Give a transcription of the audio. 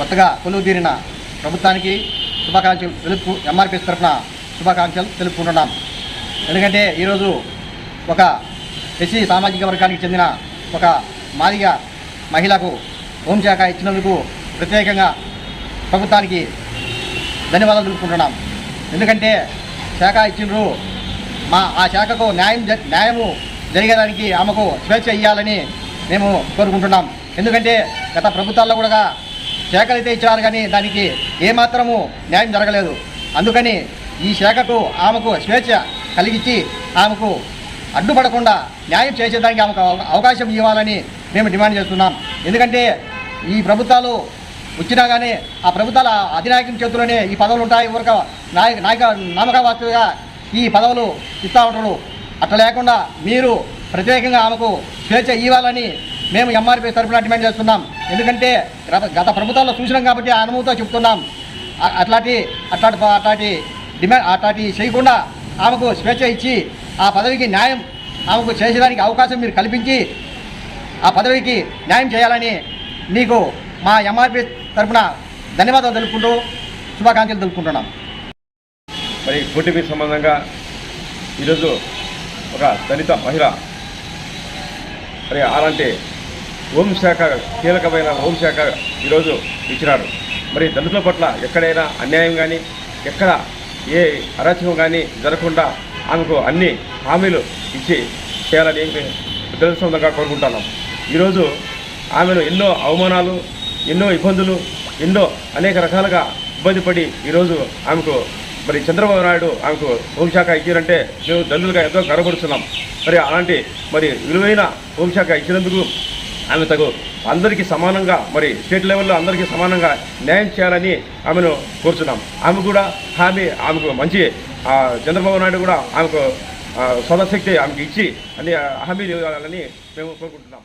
కొత్తగా కొలువు తీరిన ప్రభుత్వానికి శుభాకాంక్షలు తెలుపు ఎంఆర్పిఎస్ తరఫున శుభాకాంక్షలు తెలుపుకుంటున్నాం. ఎందుకంటే ఈరోజు ఒక ఎస్సీ సామాజిక వర్గానికి చెందిన ఒక మాదిగ మహిళకు హోంశాఖ ఇచ్చినందుకు ప్రత్యేకంగా ప్రభుత్వానికి ధన్యవాదాలు తెలుపుకుంటున్నాం. ఎందుకంటే శాఖ ఇచ్చిండ్రు మా ఆ శాఖకు న్యాయం జ- న్యాయము జరిగేదానికి ఆమెకు స్వేచ్ఛ ఇవ్వాలని మేము కోరుకుంటున్నాం. ఎందుకంటే గత ప్రభుత్వాల్లో కూడా శాఖలు అయితే ఇచ్చారు కానీ దానికి ఏమాత్రము న్యాయం జరగలేదు. అందుకని ఈ శాఖకు ఆమెకు స్వేచ్ఛ కలిగించి ఆమెకు అడ్డుపడకుండా న్యాయం చేసేదానికి ఆమెకు అవకాశం ఇవ్వాలని మేము డిమాండ్ చేస్తున్నాం. ఎందుకంటే ఈ ప్రభుత్వాలు వచ్చినా కానీ ఆ ప్రభుత్వాల అధినాయకం చేతుల్లోనే ఈ పదవులు ఉంటాయి. ఊరక నాయక నాయక నామక వాస్తుగా ఈ పదవులు ఇస్తూ ఉంటాడు అట్లా లేకుండా మీరు ప్రత్యేకంగా ఆమెకు స్వేచ్ఛ ఇవ్వాలని మేము ఎంఆర్పీ తరఫున డిమాండ్ చేస్తున్నాం. ఎందుకంటే గత- గత ప్రభుత్వాల్లో చూసినాం కాబట్టి ఆ అనుభవంతో చెప్తున్నాం. అట్లాంటి అట్లాంటి అట్లాంటి డిమాండ్ అట్లాంటి చేయకుండా ఆమెకు స్వేచ్ఛ ఇచ్చి ఆ పదవికి న్యాయం ఆమెకు చేసేదానికి అవకాశం మీరు కల్పించి ఆ పదవికి న్యాయం చేయాలని మీకు మా ఎంఆర్పి తరఫున ధన్యవాదాలు తెలుపుకుంటూ శుభాకాంక్షలు తెలుపుకుంటున్నాం. మరి కూటమి సంబంధంగా ఈరోజు ఒక దళిత మహిళ మరి అలాంటి హోంశాఖ కీలకమైన హోంశాఖ ఈరోజు ఇచ్చినారు. మరి దళితుల పట్ల ఎక్కడైనా అన్యాయం కానీ ఎక్కడ ఏ అరాచకం కానీ జరగకుండా ఆమెకు అన్ని హామీలు ఇచ్చి చేయాలని దళిత కోరుకుంటున్నాం. ఈరోజు ఆమెను ఎన్నో అవమానాలు ఎన్నో ఇబ్బందులు ఎన్నో అనేక రకాలుగా ఇబ్బంది పడి ఈరోజు ఆమెకు మరి చంద్రబాబు నాయుడు ఆమెకు హోంశాఖ ఇచ్చారంటే మేము దళితులుగా ఎంతో గర్వపడుతున్నాం. మరి అలాంటి మరి విలువైన హోంశాఖ ఇచ్చినందుకు ఆమె తగు అందరికీ సమానంగా మరి స్టేట్ లెవెల్లో అందరికీ సమానంగా న్యాయం చేయాలని ఆమెను కోరుచున్నాం. ఆమె కూడా హామీ ఆమెకు మంచి చంద్రబాబు నాయుడు కూడా ఆమెకు సదాశక్తి ఆమెకు ఇచ్చి అన్ని హామీలు ఇవ్వాలని మేము కోరుకుంటున్నాం.